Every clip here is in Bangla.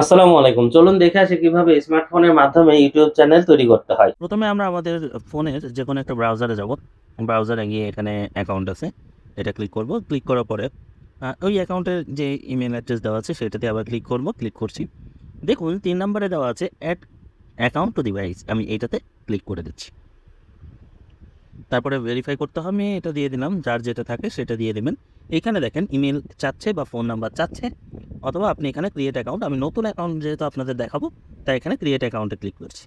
আসসালামু আলাইকুম। চলুন দেখে আসি কীভাবে স্মার্টফোনের মাধ্যমে ইউটিউব চ্যানেল তৈরি করতে হয়। প্রথমে আমরা আমাদের ফোনের যেকোনো একটা ব্রাউজারে যাব। ব্রাউজারে গিয়ে এখানে অ্যাকাউন্ট আছে। এটা ক্লিক করব। ক্লিক করার পরে ওই অ্যাকাউন্টের যে ইমেইল অ্যাড্রেস দেওয়া আছে, সেটাতে আবার ক্লিক করব। ক্লিক করছি। দেখুন, তিন নম্বরে দেওয়া আছে অ্যাড অ্যাকাউন্ট টু ডিভাইস। আমি এইটাতে ক্লিক করে দিচ্ছি। তারপরে ভেরিফাই করতে হবে আমি এটা দিয়ে দিলাম। যার যেটা থাকে সেটা দিয়ে দেবেন এখানে দেখেন ইমেল চাচ্ছে বা ফোন নাম্বার চাচ্ছে অথবা আপনি এখানে ক্রিয়েট অ্যাকাউন্ট আমি নতুন অ্যাকাউন্ট যেহেতু আপনাদের দেখাবো তাই এখানে ক্রিয়েট অ্যাকাউন্টে ক্লিক করছি।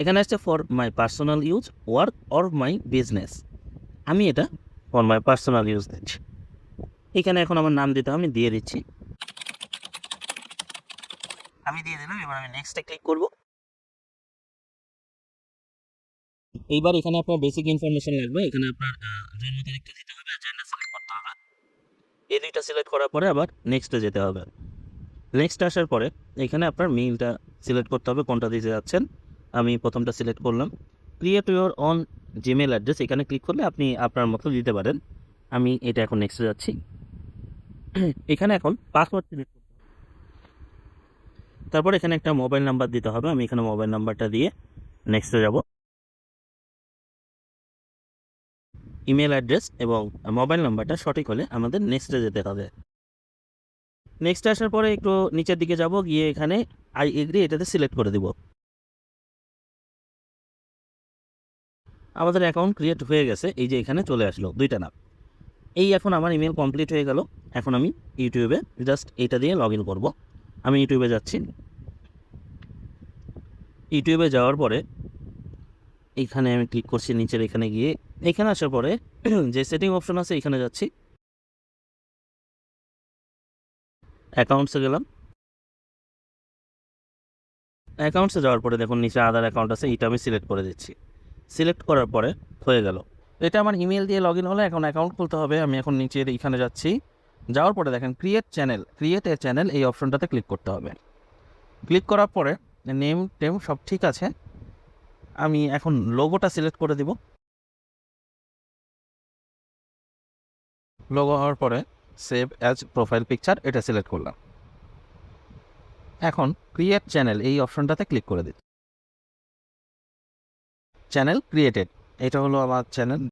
এখানে আসছে for my personal use, work or my business. আমি এটা ফর মাই পার্সোনাল ইউজ দিচ্ছি। এখানে এখন আমার নাম দিতে হবে, আমি দিয়ে দিচ্ছি। আমি দিয়ে দিলাম এবার আমি নেক্সট ক্লিক করব। এইবার এখানে আপনার বেসিক ইনফরমেশন লাগবে। এখানে আপনার জন্ম তারিখটা দিতে হবে, জেন্ডার সিলেক্ট করতে হবে। এই ২ টা সিলেক্ট করার পরে আবার নেক্সটে যেতে হবে। নেক্সট আসার পরে এখানে আপনার মেইলটা সিলেক্ট করতে হবে কোনটা দিতে যাচ্ছেন। আমি প্রথমটা সিলেক্ট করলাম। Create your own Gmail address এখানে ক্লিক করলে আপনি আপনার মতো দিতে পারেন। আমি এটা এখন নেক্সটে যাচ্ছি। এখানে এখন পাসওয়ার্ড সিলেক্ট করতে। তারপর এখানে একটা মোবাইল নাম্বার দিতে হবে। আমি এখানে মোবাইল নাম্বারটা দিয়ে নেক্সটে যাব। ইমেইল অ্যাড্রেস এবং মোবাইল নাম্বারটা সঠিক হলে আমাদের নেক্সটে যেতে হবে। নেক্সটে আসার পরে একটু নিচের দিকে যাব, গিয়ে এখানে আই এগ্রি এটাতে সিলেক্ট করে দিব। আমাদের অ্যাকাউন্ট ক্রিয়েট হয়ে গেছে। এই যে এখানে চলে আসলো ২ টা নাম। এই এখন আমার ইমেল কমপ্লিট হয়ে গেল। এখন আমি ইউটিউবে জাস্ট এটা দিয়ে লগইন করব। আমি ইউটিউবে যাচ্ছি। ইউটিউবে যাওয়ার পরে এইখানে আমি ক্লিক করছি, নিচের এখানে গিয়ে এখানে আসার পরে যে সেটিং অপশন আছে এখানে যাচ্ছি। অ্যাকাউন্টসে গেলাম। অ্যাকাউন্টসে যাওয়ার পরে দেখুন নিচে আদার অ্যাকাউন্ট আছে এটা আমি সিলেক্ট করে দিচ্ছি। সিলেক্ট করার পরে হয়ে গেল। এটা আমার ইমেল দিয়ে লগইন হলে এখন অ্যাকাউন্ট খুলতে হবে। আমি এখন নিচে এইখানে যাচ্ছি। যাওয়ার পরে দেখেন create channel, create a channel এই অপশনটাতে ক্লিক করতে হবে। ক্লিক করার পরে নেম টেম সব ঠিক আছে। আমি এখন লোগোটা সিলেক্ট করে দিব। লোগো হওয়ার পরে সেভ অ্যাজ প্রোফাইল পিকচার এটা সিলেক্ট করলাম। এখন ক্রিয়েট চ্যানেল এই অপশনটাতে ক্লিক করে দিচ্ছি। Channel created. এটা হলো আমার চ্যানেল